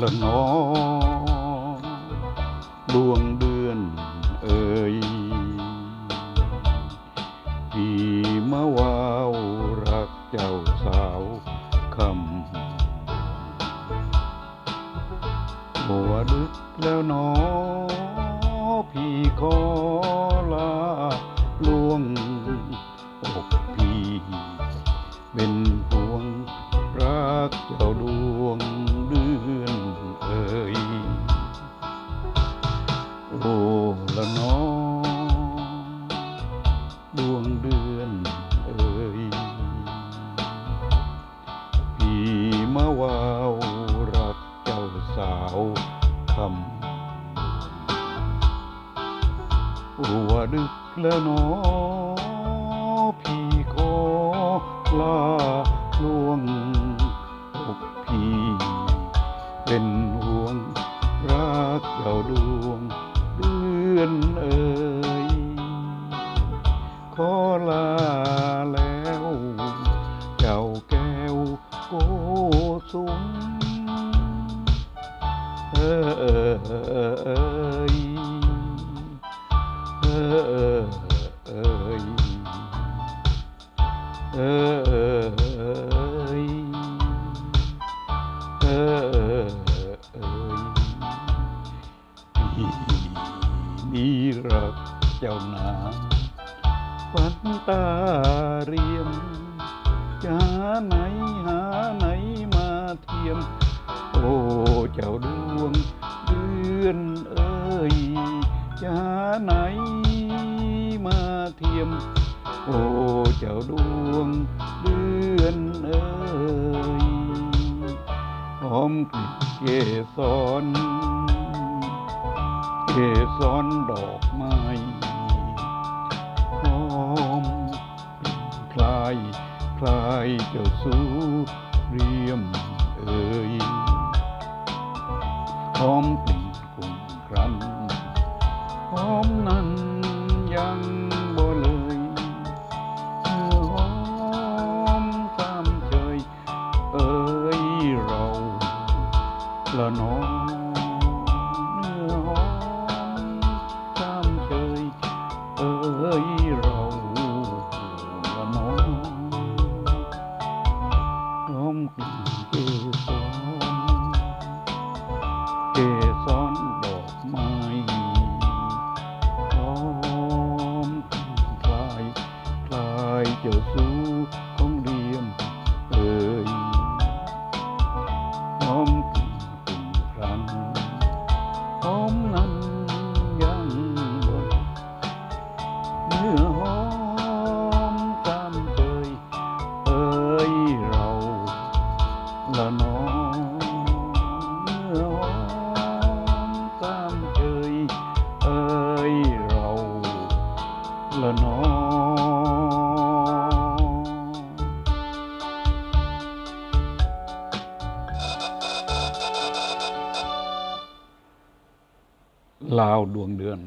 ละน้อดวงเดือนเอ่ยพี่มาวาวรักเจ้าสาวคำหัวดึกแล้วหนอพี่ขอลาล่วง วงเดือนเอ่ยพี่มาวาวรักเจ้าสาวคำรัวดึกแล้วนอพี่ขอลาล่วงอกพี่เป็นห่วงรักเจ้าดวงเดือนเอ่ย อลาแล้ว เจ้าแก้วโกสุมเออเอ่ยเออเอ่ยเออเอยเออเอยพี่นี่รักเจ้านา ฝันตาเรียมจะหาไหนหาไหนมาเทียม โอ้เจ้าดวงเดือนเอ้ยจะหาไหนมาเทียม โอ้เจ้าดวงเดือนเอ้ยหอมกลิ่นเกสรเกสรดอกไม้ มคลายคลายเจ้าสู้เรียมเอ่ยหอมกลิ่นกุ่นครั้นหอม จ้า ลาวดวงเดือน